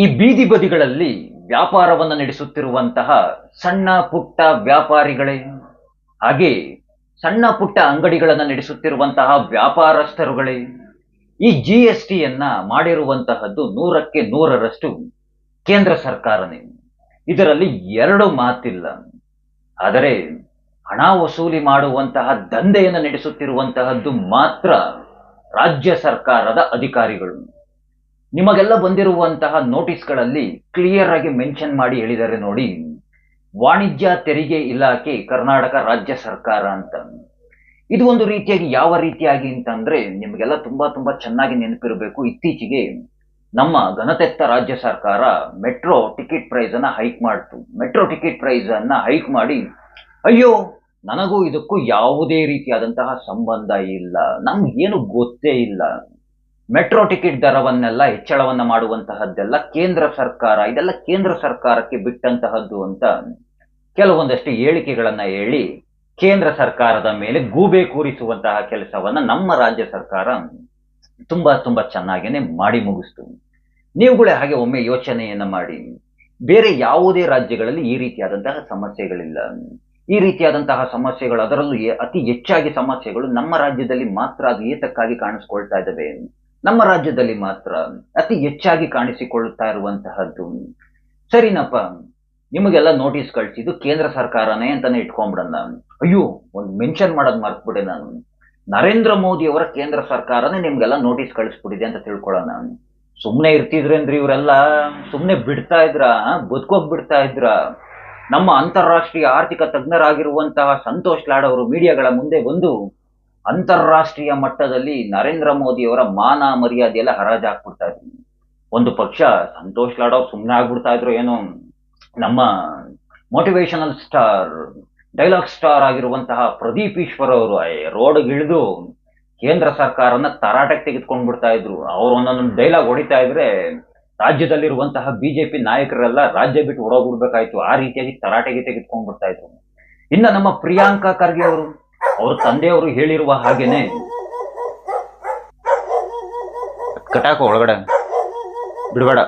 ಈ ಬೀದಿ ಬದಿಗಳಲ್ಲಿ ವ್ಯಾಪಾರವನ್ನು ನಡೆಸುತ್ತಿರುವಂತಹ ಸಣ್ಣ ಪುಟ್ಟ ವ್ಯಾಪಾರಿಗಳೇ, ಹಾಗೆ ಸಣ್ಣ ಪುಟ್ಟ ಅಂಗಡಿಗಳನ್ನು ನಡೆಸುತ್ತಿರುವಂತಹ ವ್ಯಾಪಾರಸ್ಥರುಗಳೇ, ಈ ಜಿ ಎಸ್ ಟಿಯನ್ನ ಮಾಡಿರುವಂತಹದ್ದು ನೂರಕ್ಕೆ ನೂರರಷ್ಟು ಕೇಂದ್ರ ಸರ್ಕಾರನೇ. ಇದರಲ್ಲಿ ಎರಡು ಮಾತಿಲ್ಲ. ಆದರೆ ಹಣ ವಸೂಲಿ ಮಾಡುವಂತಹ ದಂಧೆಯನ್ನು ನಡೆಸುತ್ತಿರುವಂತಹದ್ದು ಮಾತ್ರ ರಾಜ್ಯ ಸರ್ಕಾರದ ಅಧಿಕಾರಿಗಳು. ನಿಮಗೆಲ್ಲ ಬಂದಿರುವಂತಹ ನೋಟಿಸ್ಗಳಲ್ಲಿ ಕ್ಲಿಯರ್ ಆಗಿ ಮೆನ್ಷನ್ ಮಾಡಿ ಹೇಳಿದ್ದಾರೆ ನೋಡಿ. ವಾಣಿಜ್ಯ ತೆರಿಗೆ ಇಲಾಖೆ ಕರ್ನಾಟಕ ರಾಜ್ಯ ಸರ್ಕಾರ ಅಂತ. ಇದು ಒಂದು ರೀತಿಯಾಗಿ ಯಾವ ರೀತಿಯಾಗಿ ಅಂತಂದ್ರೆ ನಿಮಗೆಲ್ಲ ತುಂಬಾ ತುಂಬಾ ಚೆನ್ನಾಗಿ ನೆನಪಿರಬೇಕು. ಇತ್ತೀಚೆಗೆ ನಮ್ಮ ಘನತೆತ್ತ ರಾಜ್ಯ ಸರ್ಕಾರ ಮೆಟ್ರೋ ಟಿಕೆಟ್ ಪ್ರೈಸ್ ಅನ್ನ ಹೈಕ್ ಮಾಡ್ತು. ಮೆಟ್ರೋ ಟಿಕೆಟ್ ಪ್ರೈಸ್ ಅನ್ನ ಹೈಕ್ ಮಾಡಿ, ಅಯ್ಯೋ, ನನಗೂ ಇದಕ್ಕೂ ಯಾವುದೇ ರೀತಿಯಾದಂತಹ ಸಂಬಂಧ ಇಲ್ಲ. ನಮ್ಗೇನು ಗೊತ್ತೇ ಇಲ್ಲ. ಮೆಟ್ರೋ ಟಿಕೆಟ್ ದರವನ್ನೆಲ್ಲ ಹೆಚ್ಚಳವನ್ನ ಮಾಡುವಂತಹದ್ದೆಲ್ಲ ಕೇಂದ್ರ ಸರ್ಕಾರ, ಇದೆಲ್ಲ ಕೇಂದ್ರ ಸರ್ಕಾರಕ್ಕೆ ಬಿಟ್ಟಂತಹದ್ದು ಅಂತ ಕೆಲವೊಂದಷ್ಟು ಹೇಳಿಕೆಗಳನ್ನ ಹೇಳಿ ಕೇಂದ್ರ ಸರ್ಕಾರದ ಮೇಲೆ ಗೂಬೆ ಕೂರಿಸುವಂತಹ ಕೆಲಸವನ್ನ ನಮ್ಮ ರಾಜ್ಯ ಸರ್ಕಾರ ತುಂಬಾ ತುಂಬಾ ಚೆನ್ನಾಗೇನೆ ಮಾಡಿ ಮುಗಿಸ್ತು. ನೀವುಗಳೇ ಹಾಗೆ ಒಮ್ಮೆ ಯೋಚನೆಯನ್ನ ಮಾಡಿ. ಬೇರೆ ಯಾವುದೇ ರಾಜ್ಯಗಳಲ್ಲಿ ಈ ರೀತಿಯಾದಂತಹ ಸಮಸ್ಯೆಗಳಿಲ್ಲ. ಈ ರೀತಿಯಾದಂತಹ ಸಮಸ್ಯೆಗಳು ಅದರಲ್ಲೂ ಅತಿ ಹೆಚ್ಚಾಗಿ ಸಮಸ್ಯೆಗಳು ನಮ್ಮ ರಾಜ್ಯದಲ್ಲಿ ಮಾತ್ರ ಅದು ಏತಕ್ಕಾಗಿ ಕಾಣಿಸ್ಕೊಳ್ತಾ ಇದ್ದಾವೆ. ನಮ್ಮ ರಾಜ್ಯದಲ್ಲಿ ಮಾತ್ರ ಅತಿ ಹೆಚ್ಚಾಗಿ ಕಾಣಿಸಿಕೊಳ್ಳುತ್ತಾ ಇರುವಂತಹದ್ದು. ಸರಿನಪ್ಪ, ನಿಮಗೆಲ್ಲ ನೋಟಿಸ್ ಕಳ್ಸಿದ್ದು ಕೇಂದ್ರ ಸರ್ಕಾರನೇ ಅಂತಾನೆ ಇಟ್ಕೊಂಡ್ಬಿಡೋಣ ಅಯ್ಯೋ, ಒಂದು ಮೆನ್ಷನ್ ಮಾಡೋದು ಮರ್ತ್ಬಿಡೆ ನಾನು. ನರೇಂದ್ರ ಮೋದಿ ಅವರ ಕೇಂದ್ರ ಸರ್ಕಾರನೇ ನಿಮ್ಗೆಲ್ಲ ನೋಟಿಸ್ ಕಳಿಸ್ಬಿಟ್ಟಿದೆ ಅಂತ ತಿಳ್ಕೊಳ್ಳೋಣ. ಸುಮ್ಮನೆ ಇರ್ತಿದ್ರೇನ್ರಿ ಇವರೆಲ್ಲ? ಸುಮ್ಮನೆ ಬಿಡ್ತಾ ಇದ್ರ? ಬದುಕೋಗ್ ಬಿಡ್ತಾ ಇದ್ರ? ನಮ್ಮ ಅಂತಾರಾಷ್ಟ್ರೀಯ ಆರ್ಥಿಕ ತಜ್ಞರಾಗಿರುವಂತಹ ಸಂತೋಷ್ ಲಾಡ್ ಅವರು ಮೀಡಿಯಾಗಳ ಮುಂದೆ ಬಂದು ಅಂತಾರಾಷ್ಟ್ರೀಯ ಮಟ್ಟದಲ್ಲಿ ನರೇಂದ್ರ ಮೋದಿ ಅವರ ಮಾನ ಮರ್ಯಾದೆ ಎಲ್ಲ ಹರಾಜಾಕ್ಬಿಡ್ತಾ ಇದ್ರು ಒಂದು ಪಕ್ಷ ಸಂತೋಷ್ ಲಾಡೋ ಸುಮ್ಮನೆ ಆಗ್ಬಿಡ್ತಾ ಇದ್ರು ಏನೋ ನಮ್ಮ ಮೋಟಿವೇಶನಲ್ ಸ್ಟಾರ್ ಡೈಲಾಗ್ ಸ್ಟಾರ್ ಆಗಿರುವಂತಹ ಪ್ರದೀಪ್ ಈಶ್ವರ್ ಅವರು ರೋಡ್ಗಿಳಿದು ಕೇಂದ್ರ ಸರ್ಕಾರನ ತರಾಟೆಗೆ ತೆಗೆದುಕೊಂಡ್ ಬಿಡ್ತಾ ಇದ್ರು. ಅವ್ರು ಒಂದೊಂದು ಡೈಲಾಗ್ ಹೊಡಿತಾ ಇದ್ರೆ ರಾಜ್ಯದಲ್ಲಿರುವಂತಹ ಬಿಜೆಪಿ ನಾಯಕರೆಲ್ಲ ರಾಜ್ಯ ಬಿಟ್ಟು ಹೊರಗೋಗ್ಬಿಡ್ಬೇಕಾಯ್ತು ಆ ರೀತಿಯಾಗಿ ತರಾಟೆಗೆ ತೆಗೆದುಕೊಂಡ್ ಬಿಡ್ತಾ ಇದ್ರು. ಇನ್ನ ನಮ್ಮ ಪ್ರಿಯಾಂಕಾ ಖರ್ಗೆ ಅವರು ಅವ್ರ ತಂದೆಯವರು ಹೇಳಿರುವ ಹಾಗೇನೆ ಕಟಾಕ ಒಳಗಡೆ ಬಿಡಬೇಡ.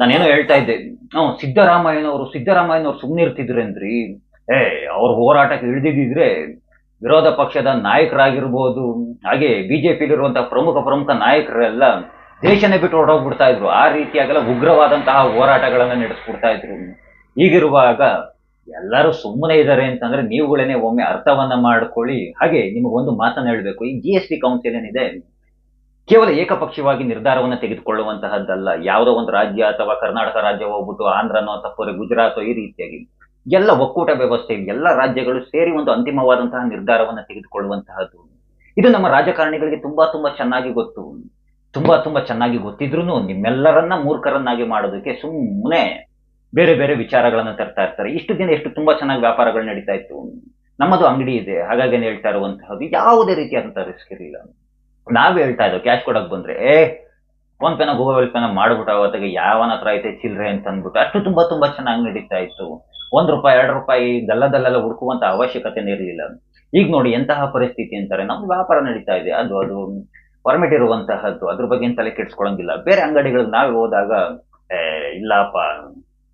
ನಾನೇನೋ ಹೇಳ್ತಾ ಇದ್ದೆ. ನಾವು ಸಿದ್ದರಾಮಯ್ಯನವರು ಸಿದ್ದರಾಮಯ್ಯನವರು ಸುಮ್ಮನೆ ಇರ್ತಿದ್ರೇನ್ರಿ? ಏ, ಅವ್ರ ಹೋರಾಟಕ್ಕೆ ಇಳಿದಿದ್ದಿದ್ರೆ ವಿರೋಧ ಪಕ್ಷದ ನಾಯಕರಾಗಿರ್ಬೋದು, ಹಾಗೆ ಬಿಜೆಪಿಲಿರುವಂತಹ ಪ್ರಮುಖ ಪ್ರಮುಖ ನಾಯಕರೆಲ್ಲ ದೇಶನೇ ಬಿಟ್ಟು ಹೊರಟೋಗ್ಬಿಡ್ತಾ ಇದ್ರು. ಆ ರೀತಿಯಾಗೆಲ್ಲ ಉಗ್ರವಾದಂತಹ ಹೋರಾಟಗಳನ್ನ ನಡೆಸ್ಬಿಡ್ತಾ ಇದ್ರು. ಹೀಗಿರುವಾಗ ಎಲ್ಲರೂ ಸುಮ್ಮನೆ ಇದ್ದಾರೆ ಅಂತಂದ್ರೆ ನೀವುಗಳೇನೆ ಒಮ್ಮೆ ಅರ್ಥವನ್ನ ಮಾಡ್ಕೊಳ್ಳಿ. ಹಾಗೆ ನಿಮಗೊಂದು ಮಾತನ್ನ ಹೇಳ್ಬೇಕು. ಈ ಜಿ ಎಸ್ ಟಿ ಕೌನ್ಸಿಲ್ ಏನಿದೆ, ಕೇವಲ ಏಕಪಕ್ಷವಾಗಿ ನಿರ್ಧಾರವನ್ನ ತೆಗೆದುಕೊಳ್ಳುವಂತಹದ್ದಲ್ಲ. ಯಾವುದೋ ಒಂದು ರಾಜ್ಯ ಅಥವಾ ಕರ್ನಾಟಕ ರಾಜ್ಯ ಹೋಗ್ಬಿಟ್ಟು ಆಂಧ್ರನೋ ಅಥವಾ ಗುಜರಾತ್ ಈ ರೀತಿಯಾಗಿ ಎಲ್ಲ ಒಕ್ಕೂಟ ವ್ಯವಸ್ಥೆ ಎಲ್ಲ ರಾಜ್ಯಗಳು ಸೇರಿ ಒಂದು ಅಂತಿಮವಾದಂತಹ ನಿರ್ಧಾರವನ್ನ ತೆಗೆದುಕೊಳ್ಳುವಂತಹದ್ದು. ಇದು ನಮ್ಮ ರಾಜಕಾರಣಿಗಳಿಗೆ ತುಂಬಾ ತುಂಬಾ ಚೆನ್ನಾಗಿ ಗೊತ್ತು. ತುಂಬಾ ತುಂಬಾ ಚೆನ್ನಾಗಿ ಗೊತ್ತಿದ್ರು ನಿಮ್ಮೆಲ್ಲರನ್ನ ಮೂರ್ಖರನ್ನಾಗಿ ಮಾಡೋದಕ್ಕೆ ಸುಮ್ಮನೆ ಬೇರೆ ಬೇರೆ ವಿಚಾರಗಳನ್ನು ತರ್ತಾ ಇರ್ತಾರೆ. ಇಷ್ಟು ದಿನ ಎಷ್ಟು ತುಂಬಾ ಚೆನ್ನಾಗಿ ವ್ಯಾಪಾರಗಳು ನಡೀತಾ ಇತ್ತು. ನಮ್ಮದು ಅಂಗಡಿ ಇದೆ. ಹಾಗಾಗಿ ಹೇಳ್ತಾ ಇರುವಂತಹದ್ದು ಯಾವುದೇ ರೀತಿಯಾದಂತಹ ರಿಸ್ಕ್ ಇರಲಿಲ್ಲ. ನಾವ್ ಹೇಳ್ತಾ ಇದ್ದೋ ಕ್ಯಾಶ್ ಕೊಡಕ್ ಬಂದ್ರೆ, ಏ ಫೋನ್ ಪೇನ ಗೂಗಲ್ ಪೇನ ಮಾಡ್ಬಿಟ್ಟು ಅವತ್ತಿಗೆ ಯಾವನ ಹತ್ರ ಐತೆ ಚಿಲ್ಲರೆ ಅಂತ ಅಂದ್ಬಿಟ್ಟು ಅಷ್ಟು ತುಂಬಾ ತುಂಬಾ ಚೆನ್ನಾಗಿ ನಡೀತಾ ಇತ್ತು. ಒಂದ್ ರೂಪಾಯಿ, ಎರಡು ರೂಪಾಯಿ ಗಲ್ಲದಲ್ಲೆಲ್ಲ ಹುಡುಕುವಂತ ಅವಶ್ಯಕತೆನೇ ಇರಲಿಲ್ಲ. ಈಗ ನೋಡಿ ಎಂತಹ ಪರಿಸ್ಥಿತಿ ಅಂತಾರೆ ನಮ್ದು ವ್ಯಾಪಾರ ನಡೀತಾ ಇದೆ. ಅದು ಅದು ಪರ್ಮಿಟ್ ಇರುವಂತಹದ್ದು. ಅದ್ರ ಬಗ್ಗೆ ತಲೆ ಕೆಡ್ಸ್ಕೊಳಂಗಿಲ್ಲ. ಬೇರೆ ಅಂಗಡಿಗಳಿಗೆ ನಾವೇ ಹೋದಾಗ ಇಲ್ಲಪ್ಪ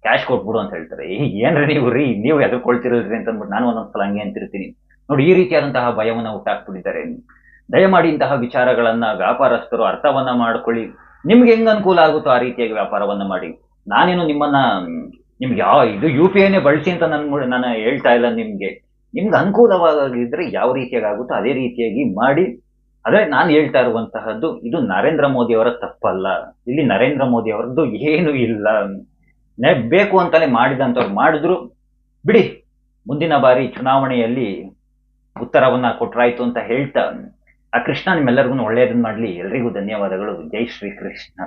ಕ್ಯಾಶ್ ಕೊಟ್ಬಿಡು ಅಂತ ಹೇಳ್ತಾರೆ. ಏನ್ರಿ ನೀವು ರೀ, ನೀವು ಎದುರ್ಕೊಳ್ತಿರಲ್ರಿ ಅಂತ ಅಂದ್ಬಿಟ್ಟು ನಾನು ಒಂದೊಂದ್ಸಲ ಹಂಗೆ ಅಂತಿರ್ತೀನಿ. ನೋಡಿ, ಈ ರೀತಿಯಾದಂತಹ ಭಯವನ್ನ ಹುಟ್ಟಾಕ್ಬಿಟ್ಟಿದ್ದಾರೆ ದಯಮಾಡಿ ಇಂತಹ ವಿಚಾರಗಳನ್ನ ವ್ಯಾಪಾರಸ್ಥರು ಅರ್ಥವನ್ನ ಮಾಡ್ಕೊಳ್ಳಿ. ನಿಮ್ಗೆ ಹೆಂಗ್ ಅನುಕೂಲ ಆಗುತ್ತೋ ಆ ರೀತಿಯಾಗಿ ವ್ಯಾಪಾರವನ್ನ ಮಾಡಿ. ನಾನೇನು ನಿಮ್ಮನ್ನ, ನಿಮ್ಗೆ ಯಾವ ಇದು ಯು ಪಿ ಐನೇ ಬಳಸಿ ಅಂತ ನನ್ ನಾನು ಹೇಳ್ತಾ ಇಲ್ಲ ನಿಮ್ಗೆ. ನಿಮ್ಗೆ ಅನುಕೂಲವಾಗಿದ್ರೆ ಯಾವ ರೀತಿಯಾಗಿ ಆಗುತ್ತೋ ಅದೇ ರೀತಿಯಾಗಿ ಮಾಡಿ. ಅದೇ ನಾನು ಹೇಳ್ತಾ ಇರುವಂತಹದ್ದು, ಇದು ನರೇಂದ್ರ ಮೋದಿ ಅವರ ತಪ್ಪಲ್ಲ. ಇಲ್ಲಿ ನರೇಂದ್ರ ಮೋದಿ ಅವರದ್ದು ಏನು ಇಲ್ಲ. ಬೇಕು ಅಂತಲೇ ಮಾಡಿದಂತವ್ರು ಮಾಡಿದ್ರು. ಬಿಡಿ, ಮುಂದಿನ ಬಾರಿ ಚುನಾವಣೆಯಲ್ಲಿ ಉತ್ತರವನ್ನ ಕೊಟ್ರಾಯ್ತು ಅಂತ ಹೇಳ್ತಾ, ಆ ಕೃಷ್ಣ ನಿಮ್ಮೆಲ್ಲರಿಗೂ ಒಳ್ಳೆಯದನ್ನ ಮಾಡ್ಲಿ. ಎಲ್ರಿಗೂ ಧನ್ಯವಾದಗಳು. ಜೈ ಶ್ರೀ ಕೃಷ್ಣ